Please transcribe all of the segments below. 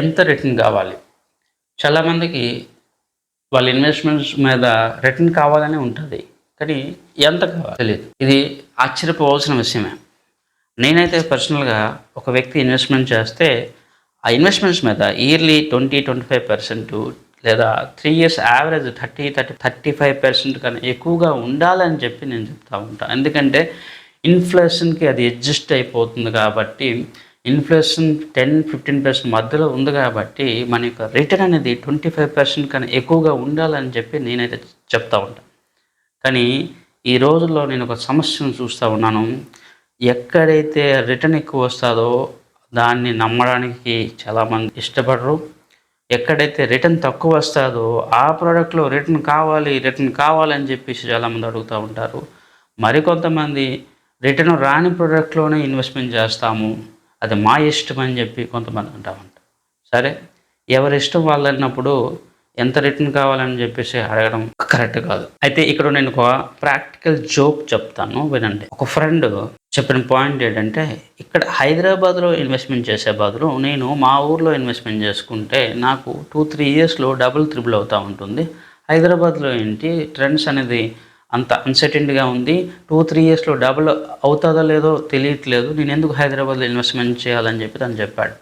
ఎంత రిటర్న్ కావాలి? చాలామందికి వాళ్ళ ఇన్వెస్ట్మెంట్స్ మీద రిటర్న్ కావాలని ఉంటుంది. కానీ ఎంత కావాలి? తెలియదు ఇది ఆశ్చర్యపోవాల్సిన విషయమే. నేనైతే పర్సనల్గా ఒక వ్యక్తి ఇన్వెస్ట్మెంట్ చేస్తే ఆ ఇన్వెస్ట్మెంట్స్ మీద yearly twenty twenty five percent లేదా three years average thirty thirty thirty five percent కన్నా ఎక్కువగా ఉండాలని చెప్పి నేను చెప్తా ఉంటాను ఎందుకంటే ఇన్ఫ్లేషన్కి అది అడ్జస్ట్ అయిపోతుంది కాబట్టి ఇన్ఫ్లేషన్ టెన్ ఫిఫ్టీన్ పర్సెంట్ మధ్యలో ఉంది కాబట్టి మన యొక్క రిటర్న్ అనేది ట్వంటీ ఫైవ్ పర్సెంట్ కన్నా ఎక్కువగా ఉండాలని చెప్పి నేనైతే చెప్తా ఉంటాను కానీ ఈ రోజుల్లో నేను ఒక సమస్యను చూస్తూ ఉన్నాను. ఎక్కడైతే రిటర్న్ ఎక్కువ వస్తుందో దాన్ని నమ్మడానికి చాలామంది ఇష్టపడరు. ఎక్కడైతే రిటర్న్ తక్కువ వస్తుందో ఆ ప్రోడక్ట్లో రిటర్న్ కావాలి రిటర్న్ కావాలని చెప్పేసి చాలామంది అడుగుతూ ఉంటారు. మరికొంతమంది రిటర్న్ రాని ప్రోడక్ట్లోనే ఇన్వెస్ట్మెంట్ చేస్తాము. అది మా ఇష్టం అని చెప్పి కొంతమంది అంటామంట. సరే ఎవరి ఇష్టం వాళ్ళు అన్నప్పుడు ఎంత రిటర్న్ కావాలని చెప్పేసి అడగడం కరెక్ట్ కాదు. అయితే ఇక్కడ నేను ఒక ప్రాక్టికల్ జోక్ చెప్తాను వినండి. ఒక ఫ్రెండ్ చెప్పిన పాయింట్ ఏంటంటే ఇక్కడ హైదరాబాద్లో ఇన్వెస్ట్మెంట్ చేసే బదులు నేను మా ఊర్లో ఇన్వెస్ట్మెంట్ చేసుకుంటే నాకు టూ త్రీ ఇయర్స్లో డబుల్ త్రిబుల్ అవుతూ ఉంటుంది. హైదరాబాద్లో ఏంటి ట్రెండ్స్ అనేది అంత అన్సర్టెంట్గా ఉంది. టూ త్రీ ఇయర్స్లో డబుల్ అవుతుందో లేదో తెలియట్లేదు. నేను ఎందుకు హైదరాబాద్లో ఇన్వెస్ట్మెంట్ చేయాలని చెప్పి తను చెప్పాడు.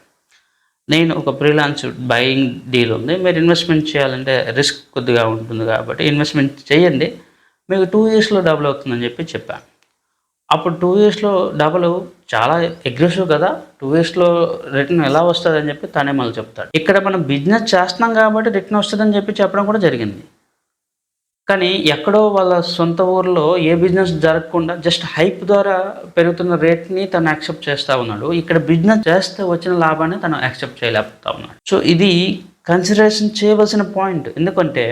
నేను ఒక ఫ్రీలాన్స్ బయింగ్ డీల్ ఉంది. మీరు ఇన్వెస్ట్మెంట్ చేయాలంటే రిస్క్ కొద్దిగా ఉంటుంది కాబట్టి ఇన్వెస్ట్మెంట్ చేయండి. మీకు టూ ఇయర్స్లో డబుల్ అవుతుందని చెప్పి చెప్పాను అప్పుడు టూ ఇయర్స్లో డబుల్ చాలా అగ్రెసివ్ కదా. టూ ఇయర్స్లో రిటర్న్ ఎలా వస్తుందని చెప్పి తనే మళ్ళీ చెప్తాడు. ఇక్కడ మనం బిజినెస్ చేస్తున్నాం కాబట్టి రిటర్న్ వస్తుందని చెప్పి చెప్పడం కూడా జరిగింది. కానీ ఎక్కడో వాళ్ళ సొంత ఊర్లో ఏ బిజినెస్ జరగకుండా జస్ట్ హైప్ ద్వారా పెరుగుతున్న రేట్ని తను యాక్సెప్ట్ చేస్తూ ఉన్నాడు. ఇక్కడ బిజినెస్ చేస్తే వచ్చిన లాభాన్ని తను యాక్సెప్ట్ చేయలేకపోతా ఉన్నాడు. సో ఇది కన్సిడరేషన్ చేయవలసిన పాయింట్. ఎందుకంటే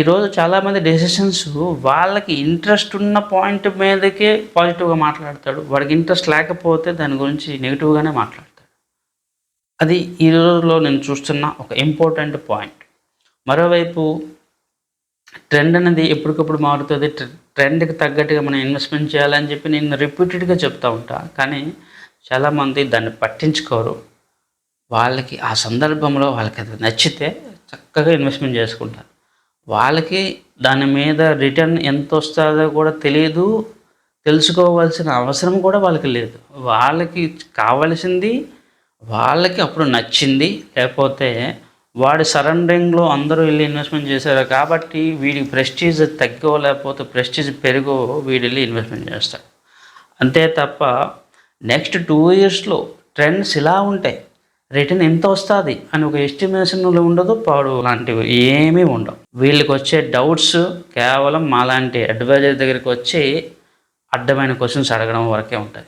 ఈరోజు చాలామంది డెసిషన్స్ వాళ్ళకి ఇంట్రెస్ట్ ఉన్న పాయింట్ మీదకే పాజిటివ్గా మాట్లాడతాడు. వాడికి ఇంట్రెస్ట్ లేకపోతే దాని గురించి నెగిటివ్గానే మాట్లాడతాడు. అది ఈ రోజులో నేను చూస్తున్న ఒక ఇంపార్టెంట్ పాయింట్. మరోవైపు ట్రెండ్ అనేది ఎప్పటికప్పుడు మారుతుంది. ట్రెండ్కి తగ్గట్టుగా మనం ఇన్వెస్ట్మెంట్ చేయాలని చెప్పి నేను రిపీటెడ్గా చెప్తూ ఉంటా. కానీ చాలామంది దాన్ని పట్టించుకోరు. వాళ్ళకి ఆ సందర్భంలో వాళ్ళకి అది నచ్చితే చక్కగా ఇన్వెస్ట్మెంట్ చేసుకుంటారు. వాళ్ళకి దాని మీద రిటర్న్ ఎంత వస్తుందో కూడా తెలియదు తెలుసుకోవాల్సిన అవసరం కూడా వాళ్ళకి లేదు. వాళ్ళకి కావలసింది వాళ్ళకి అప్పుడు నచ్చింది. లేకపోతే వాడి సరౌండింగ్లో అందరూ వెళ్ళి ఇన్వెస్ట్మెంట్ చేశారు కాబట్టి వీడికి ప్రెస్టీజ్ తగ్గో లేకపోతే ప్రెస్టీజ్ పెరుగో వీడు వెళ్ళి ఇన్వెస్ట్మెంట్ చేస్తాడు. అంతే తప్ప నెక్స్ట్ టూ ఇయర్స్లో ట్రెండ్స్ ఇలా ఉంటాయి. రిటర్న్ ఎంత వస్తుంది అని ఒక ఎస్టిమేషన్ ఉండదు పాడు లాంటివి ఏమీ ఉండవు. వీళ్ళకి వచ్చే డౌట్స్ కేవలం మాలాంటి అడ్వైజర్ దగ్గరికి వచ్చి అడ్డమైన క్వశ్చన్స్ అడగడం వరకే ఉంటాయి.